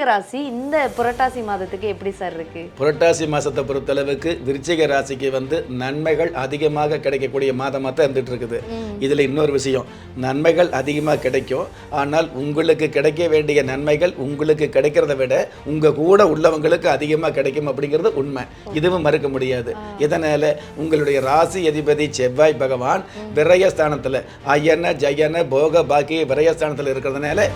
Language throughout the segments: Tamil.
விருச்சிக ராசி இந்த புரட்டாசி மாதத்துக்கு எப்படி சார் இருக்கு? புரட்டாசி மாசத்தை பொறுத்தளவுக்கு விருச்சிக ராசிக்கு வந்து நன்மைகள் அதிகமாக கிடைக்கக்கூடிய மாதமாக தான் இருந்துட்டு இருக்குது. இதுல இன்னொரு விஷயம் நன்மைகள் அதிகமாக கிடைக்கும். ஆனால் உங்களுக்கு கிடைக்க வேண்டிய நன்மைகள் உங்களுக்கு கிடைக்கிறத விட உங்க கூட உள்ளவங்களுக்கு அதிகமாக கிடைக்கும் அப்படிங்கிறது உண்மை. இதுவும் மறுக்க முடியாது. இதனால உங்களுடைய ராசி அதிபதி செவ்வாய் பகவான் விரயஸ்தானத்துல அயன ஜயன போக பாக்கிய விரயஸ்தானத்துல இருக்கிறதுனால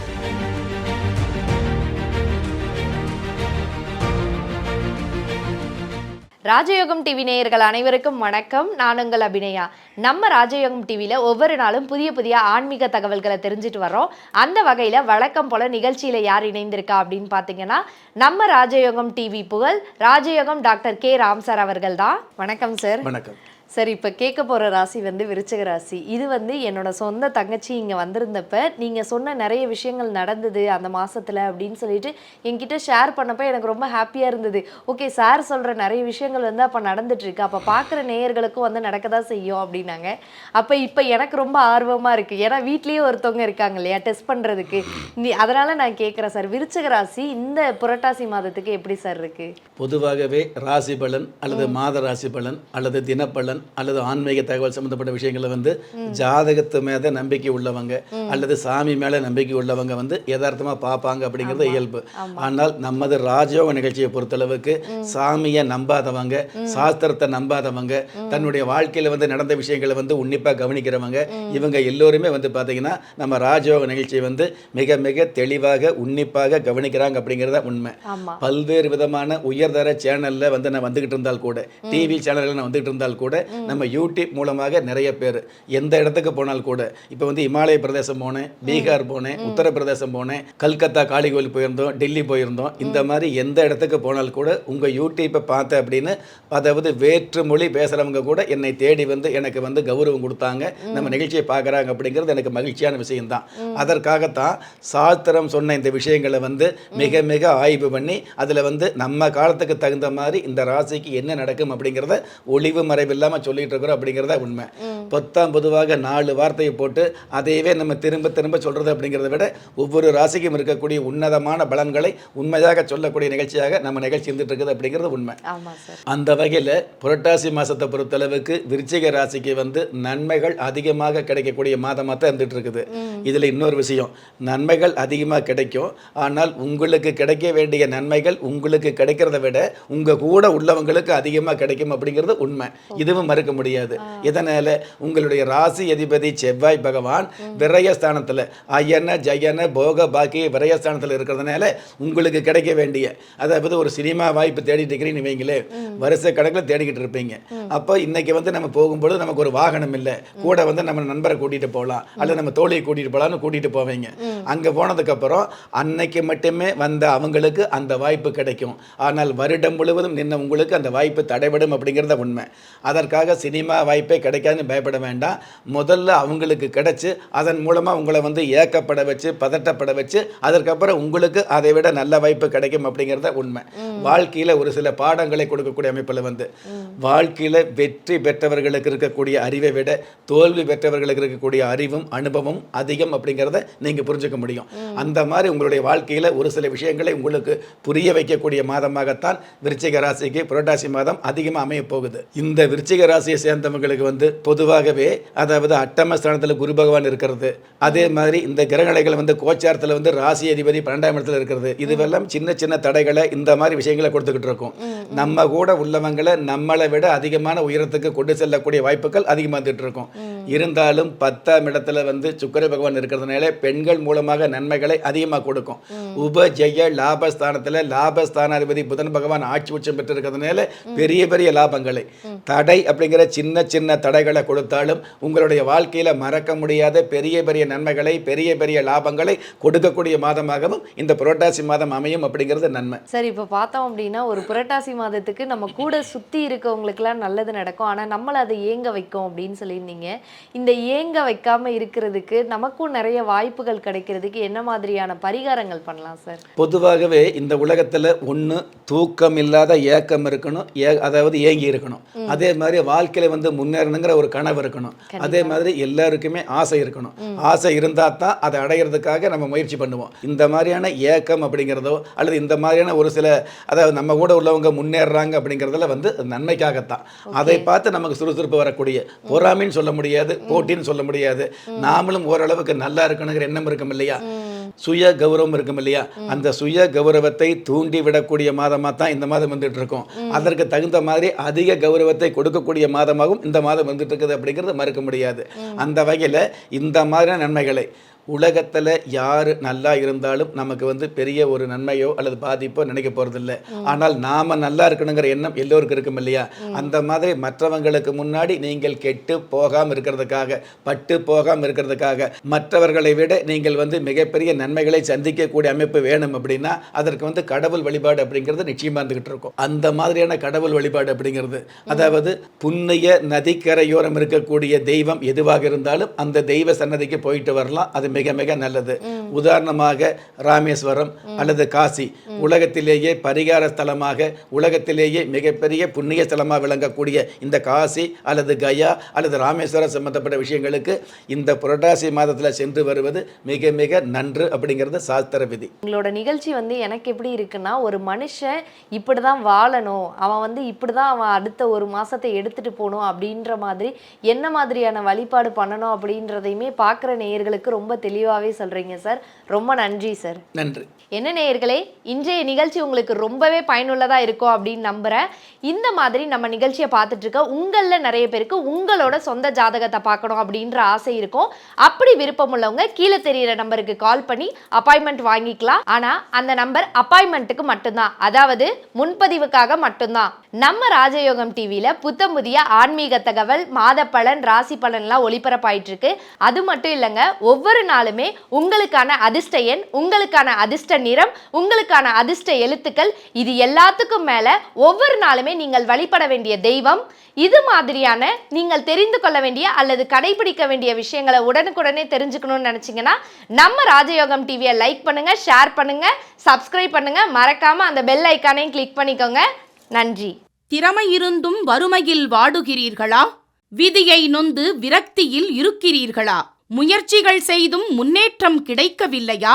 ராஜயோகம் டிவி நேயர்கள் அனைவருக்கும் வணக்கம். நான் உங்கள் அபிநயா. நம்ம ராஜயோகம் டிவியில் ஒவ்வொரு நாளும் புதிய புதிய ஆன்மீக தகவல்களை தெரிஞ்சுட்டு வரோம் அந்த வகையில் வழக்கம் போல நிகழ்ச்சியில் யார் இணைந்திருக்கா அப்படின்னு பார்த்தீங்கன்னா நம்ம ராஜயோகம் டிவி புகழ் ராஜயோகம் டாக்டர் கே. ராம் சார் அவர்கள் தான். வணக்கம் சார். வணக்கம். சரி இப்போ கேட்க போகிற ராசி வந்து விருச்சிக ராசி. இது வந்து என்னோட சொந்த தங்கச்சி இங்கே வந்திருந்தப்ப நீங்கள் சொன்ன நிறைய விஷயங்கள் நடந்தது அந்த மாசத்துல அப்படின்னு சொல்லிட்டு என்கிட்ட ஷேர் பண்ணப்ப எனக்கு ரொம்ப ஹாப்பியாக இருந்தது. ஓகே சார் சொல்கிற நிறைய விஷயங்கள் வந்து அப்போ நடந்துட்டு இருக்கு. அப்போ பார்க்குற நேயர்களுக்கும் வந்து நடக்க தான் செய்யும் அப்படின்னாங்க. அப்போ இப்போ எனக்கு ரொம்ப ஆர்வமாக இருக்குது ஏன்னா வீட்லேயே ஒருத்தவங்க இருக்காங்க இல்லையா டெஸ்ட் பண்ணுறதுக்கு நீ அதனால் நான் கேட்குறேன் சார் விருச்சிக ராசி இந்த புரட்டாசி மாதத்துக்கு எப்படி சார் இருக்கு? பொதுவாகவே ராசி பலன் அல்லது மாத ராசி பலன் அல்லது தினப்பலன் அல்லது ஆன்மீக தகவல் சம்பந்தப்பட்ட விஷயங்களை வந்து ஜாதகத்து மேல நம்பிக்கை உள்ளவங்க அல்லது சாமி மேல நம்பிக்கை உள்ளவங்க வந்து யதார்த்தமா பார்ப்பாங்க அப்படிங்கிறது இயல்பு. ஆனால் நமது ராஜயோக நிகழ்ச்சியை பொறுத்தளவுக்கு சாமியை நம்பாதவங்க சாஸ்திரத்தை நம்பாதவங்க தன்னுடைய வாழ்க்கையில வந்து நடந்த விஷயங்களை வந்து உன்னிப்பா கவனிக்கிறவங்க இவங்க எல்லோருமே வந்து பார்த்தீங்கன்னா நம்ம ராஜயோக நிகழ்ச்சியை வந்து மிக மிக தெளிவாக உன்னிப்பாக கவனிக்கிறாங்க அப்படிங்கிறத உண்மை. பல்வேறு விதமான உயர்தர சேனல்ல வந்து நான் வந்துகிட்டு இருந்தால் கூட டிவி சேனல்ல நான் வந்துகிட்டு இருந்தால் கூட நம்ம யூடியூப் மூலமாக நிறைய பேர் எந்த இடத்துக்கு போனால் கூட இப்போ வந்து இமாலய பிரதேசம் போனேன் பீகார் போனேன் உத்தரப்பிரதேசம் போனேன் கல்கத்தா காளி கோயில் போயிருந்தோம் டெல்லி போயிருந்தோம் இந்த மாதிரி எந்த இடத்துக்கு போனால் கூட உங்க யூடியூப்பை பார்த்தேன் அப்படின்னு அதாவது வேற்று மொழி பேசுறவங்க கூட என்னை தேடி வந்து எனக்கு வந்து கௌரவம் கொடுத்தாங்க. நம்ம நிகழ்ச்சியை பார்க்குறாங்க அப்படிங்கிறது எனக்கு மகிழ்ச்சியான விஷயம்தான். அதற்காகத்தான் சாஸ்திரம் சொன்ன இந்த விஷயங்களை வந்து மிக மிக ஆய்வு பண்ணி அதில் வந்து நம்ம காலத்துக்கு தகுந்த மாதிரி இந்த ராசிக்கு என்ன நடக்கும் அப்படிங்கிறத ஒளிவு மறைவில்லாமல் சொல்லிட்டு இருக்கிறோம் அப்படிங்கிறத உண்மை. பொத்தாம் பொதுவாக நாலு வார்த்தையை போட்டு அதையவே நம்ம திரும்ப திரும்ப சொல்றது அப்படிங்கிறத விட ஒவ்வொரு ராசிக்கும் இருக்கக்கூடிய உன்னதமான பலன்களை உண்மையாக சொல்லக்கூடிய நிகழ்ச்சியாக நம்ம நிகழ்ச்சி இருந்துட்டு இருக்குது அப்படிங்கிறது உண்மை. அந்த வகையில் புரட்டாசி மாசத்தை பொறுத்தளவுக்கு விருச்சிக ராசிக்கு வந்து நன்மைகள் அதிகமாக கிடைக்கக்கூடிய மாதமாக தான் இருந்துட்டு இருக்குது. இதில் இன்னொரு விஷயம் நன்மைகள் அதிகமாக கிடைக்கும். ஆனால் உங்களுக்கு கிடைக்க வேண்டிய நன்மைகள் உங்களுக்கு கிடைக்கிறத விட உங்க கூட உள்ளவங்களுக்கு அதிகமாக கிடைக்கும் அப்படிங்கிறது உண்மை. இதுவும் மறுக்க முடியாது. இதனால உங்களுடைய ராசி அதிபதி செவ்வாய் பகவான் விரயஸ்தானத்துல. அயன ஜயன போக பாக்கிய விரயஸ்தானத்துல இருக்கிறதுனால உங்களுக்கு கிடைக்க வேண்டிய அதாவது ஒரு சினிமா வாய்ப்பு தேடிட்டு இருக்கிறீங்கன்னு வைங்களே வருஷ கணக்கில் தேடிக்கிட்டு இருப்பீங்க. அப்போ இன்னைக்கு வந்து நம்ம போகும்பொழுது நமக்கு ஒரு வாகனம் இல்லை. கூட வந்து நம்ம நண்பரை கூட்டிட்டு போகலாம் அல்லது நம்ம தோழியை கூட்டிட்டு போகலாம்னு கூட்டிட்டு போவீங்க. அங்க போனதுக்கு அப்புறம் அன்னைக்கு மட்டுமே வந்த அவங்களுக்கு அந்த வாய்ப்பு கிடைக்கும். ஆனால் வருடம் முழுவதும் நின்ன உங்களுக்கு அந்த வாய்ப்பு தடைபடும் அப்படிங்கிறத உண்மை. அதற்காக சினிமா வாய்ப்பே கிடைக்காதுன்னு பயப்பட வேண்டாம். முதல்ல அவங்களுக்கு கிடைச்சு அதன் மூலமா உங்களை வந்து ஏக்கப்பட வச்சு பதட்டப்பட வச்சு அதற்கப்புறம் உங்களுக்கு அதை விட நல்ல வாய்ப்பு கிடைக்கும் அப்படிங்கிறத உண்மை. வாழ்க்கையில ஒரு சில பாடங்களை கொடுக்கக்கூடிய அமைப்பில் வந்து வாழ்க்கையில வெற்றி பெற்றவர்களுக்கு இருக்கக்கூடிய அறிவை விட தோல்வி பெற்றவர்களுக்கு இருக்கக்கூடிய அறிவும் அனுபவம் அதிகம் அப்படிங்கிறத நீங்க புரிஞ்சுக்க முடியும். அந்த மாதிரி உங்களுடைய வாழ்க்கையில ஒரு சில விஷயங்களை உங்களுக்கு புரிய வைக்கக்கூடிய மாதமாகத்தான் விருச்சிக ராசிக்கு புரட்டாசி மாதம் அதிகமா அமைய போகுது. இந்த விருச்சிக ராசியை சேர்ந்தவங்களுக்கு வந்து பொதுவாகவே அதாவது அட்டம ஸ்தானத்துல குரு பகவான் இருக்கிறது. அதே மாதிரி இந்த கிரகணைகள் வந்து கோச்சாரத்துல வந்து ராசி அதிபதி பன்னெண்டாம் இடத்துல இருக்கிறது. இதுவெல்லாம் சின்ன சின்ன தடைகளை இந்த மாதிரி விஷயங்களை கொடுத்துக்கிட்டு இருக்கும். நம்ம கூட உள்ளவங்களை நம்மளை விட அதிகமான உயரத்துக்கு கொண்டு செல்லக்கூடிய வாய்ப்புகள் அதிகமாக இருக்கும். இருந்தாலும் பத்தாம் இடத்துல வந்து சுக்கிர பகவான் இருக்கிறதுனால பெண்கள் மூலமாக நன்மைகளை அதிகமாக கொடுக்கும். உப ஜெய லாபஸ்தானத்துல லாபஸ்தானாதிபதி புதன் பகவான் ஆட்சி உச்சம் பெற்று இருக்கிறதுனால பெரிய பெரிய லாபங்களை. தடை அப்படிங்கிற சின்ன சின்ன தடைகளை கொடுத்தாலும் உங்களுடைய வாழ்க்கையில மறக்க முடியாத பெரிய பெரிய நன்மைகளை பெரிய பெரிய லாபங்களை கொடுக்கக்கூடிய மாதமாகவும் இந்த புரட்டாசி மாதம் அமையும் அப்படிங்கிறது நன்மை. சரி இப்போ பார்த்தோம் அப்படின்னா ஒரு புரட்டாசி மாதத்துக்கு நம்ம கூட சுற்றி இருக்கவங்களுக்குலாம் நல்லது நடக்கும். ஆனால் நம்மளை அதை ஏங்க வைக்கும் அப்படின்னு சொல்லியிருந்தீங்க. இந்த ஏங்க வைக்காம இருக்கிறதுக்கு நமக்கும் நிறைய வாய்ப்புகள் கிடைக்கிறதுக்கு என்ன மாதிரியான பரிகாரங்கள் பண்ணலாம் சார்? பொதுவாகவே இந்த உலகத்துல ஒண்ணு தூக்கம் இல்லாத ஏக்கம் இருக்கணும் ஏ அதாவது ஏங்கி இருக்கணும். அதே மாதிரி வாழ்க்கையில வந்து முன்னேறணுங்கிற ஒரு கனவு இருக்கணும். அதே மாதிரி எல்லாருக்குமே ஆசை இருக்கணும். ஆசை இருந்தா தான் அதை அடையிறதுக்காக நம்ம முயற்சி பண்ணுவோம். இந்த மாதிரியான ஏக்கம் அப்படிங்கிறதோ அல்லது இந்த மாதிரியான ஒரு சில அதாவது நம்ம கூட உள்ளவங்க முன்னேறுறாங்க அப்படிங்கிறதுல வந்து நன்மைக்காகத்தான். அதை பார்த்து நமக்கு சுறுசுறுப்பு வரக்கூடிய பொறாமைன்னு சொல்ல முடியாது போட்டின்னு சொல்ல முடியாது. நாமளும் ஓரளவுக்கு நல்லா இருக்கணுங்கிற எண்ணம் இருக்கும் இல்லையா? சுய கௌரவம் இருக்கும் இல்லையா? அந்த சுய கௌரவத்தை தூண்டி விடக்கூடிய மாதமாக தான் இந்த மாதம் வந்துட்டு இருக்கோம் அதற்கு தகுந்த மாதிரி அதிக கௌரவத்தை கொடுக்கக்கூடிய மாதமாகவும் இந்த மாதம் வந்துட்டு இருக்குது அப்படிங்கிறது மறுக்க முடியாது. அந்த வகையில் இந்த மாதிரியான நன்மைகளை உலகத்தில் யார் நல்லா இருந்தாலும் நமக்கு வந்து பெரிய ஒரு நன்மையோ அல்லது பாதிப்போ நினைக்க போகிறதில்ல ஆனால் நாம் நல்லா இருக்கணுங்கிற எண்ணம் எல்லோருக்கும் இருக்கும் இல்லையா? அந்த மாதிரி மற்றவங்களுக்கு முன்னாடி நீங்கள் கெட்டு போகாமல் இருக்கிறதுக்காக பட்டு போகாமல் இருக்கிறதுக்காக மற்றவர்களை விட நீங்கள் வந்து மிகப்பெரிய நன்மைகளை சந்திக்கக்கூடிய அமைப்பு வேணும் அப்படின்னா அதற்கு வந்து கடவுள் வழிபாடு அப்படிங்கிறது நிச்சயமாக இருந்துகிட்டு இருக்கும். அந்த மாதிரியான கடவுள் வழிபாடு அப்படிங்கிறது. அதாவது புண்ணிய நதிக்கரையோரம் இருக்கக்கூடிய தெய்வம் எதுவாக இருந்தாலும் அந்த தெய்வ சன்னதிக்கு போயிட்டு வரலாம். அது மிக மிக நல்லது. உதாரணமாக ராமேஸ்வரம் அல்லது காசி உலகத்திலேயே பரிகார ஸ்தலமாக உலகத்திலேயே மிகப்பெரிய புண்ணிய ஸ்தலமாக விளங்கக்கூடிய இந்த காசி அல்லது கயா அல்லது ராமேஸ்வரம் சம்பந்தப்பட்ட விஷயங்களுக்கு இந்த புரட்டாசி மாதத்தில் சென்று வருவது மிக மிக நன்று அப்படிங்கிறது சாஸ்திர விதி. உங்களோட நிகழ்ச்சி வந்து எனக்கு எப்படி இருக்குன்னா ஒரு மனுஷன் இப்படி தான் வாழணும் அவன் வந்து இப்படி தான் அவன் அடுத்த ஒரு மாசத்தை எடுத்துட்டு போகணும் அப்படின்ற மாதிரி என்ன மாதிரியான வழிபாடு பண்ணணும் அப்படின்றதையுமே பார்க்குற நேயர்களுக்கு ரொம்ப தெளிவாகவே சொல்றீங்க சார். ரொம்ப நன்றி சார். நன்றி. என்ன நேயர்களே இன்றைய நிகழ்ச்சி உங்களுக்கு ரொம்பவே பயனுள்ளதாக இருக்கும் அப்படின்னு நம்புறேன். இந்த மாதிரி நம்ம நிகழ்ச்சியை பார்த்துட்டு இருக்க உங்களில் நிறைய பேருக்கு உங்களோட சொந்த ஜாதகத்தை பார்க்கணும் அப்படின்ற ஆசை இருக்கும். அப்படி விருப்பம் உள்ளவங்க கீழே தெரியிற நம்பருக்கு கால் பண்ணி அப்பாயின்மெண்ட் வாங்கிக்கலாம். ஆனா அந்த நம்பர் அப்பாயின்மெண்ட்டுக்கு மட்டும்தான். அதாவது முன்பதிவுக்காக மட்டும்தான். நம்ம ராஜயோகம் டிவியில் புத்தம் புதிய ஆன்மீக தகவல் மாத பலன் ராசி பலன்லாம் ஒளிபரப்பாயிட்டு இருக்கு அது மட்டும் இல்லைங்க ஒவ்வொரு நாளுமே உங்களுக்கான அதிர்ஷ்ட எண் உங்களுக்கான அதிர்ஷ்ட நிறம் உங்களுக்கான அதிர்ஷ்ட எழுத்துக்கள் இது எல்லாத்துக்கும் மேலே ஒவ்வொரு நாளுமே நீங்கள் வழிபட வேண்டிய தெய்வம். இது மாதிரியான நீங்கள் தெரிந்து கொள்ள வேண்டிய அல்லது கடைபிடிக்க வேண்டிய விஷயங்களை உடனுக்குடனே தெரிஞ்சுக்கணும்னு நினைச்சீங்கன்னா நம்ம ராஜயோகம் டிவியை லைக் பண்ணுங்க ஷேர் பண்ணுங்க சப்ஸ்கிரைப் பண்ணுங்க. மறக்காம அந்த பெல் ஐக்கானையும் கிளிக் பண்ணிக்கோங்க. நன்றி. திறமை இருந்தும் வறுமையில் வாடுகிறீர்களா? விதியை நொந்து விரக்தியில் இருக்கிறீர்களா? முயற்சிகள் செய்தும் முன்னேற்றம் கிடைக்கவில்லையா?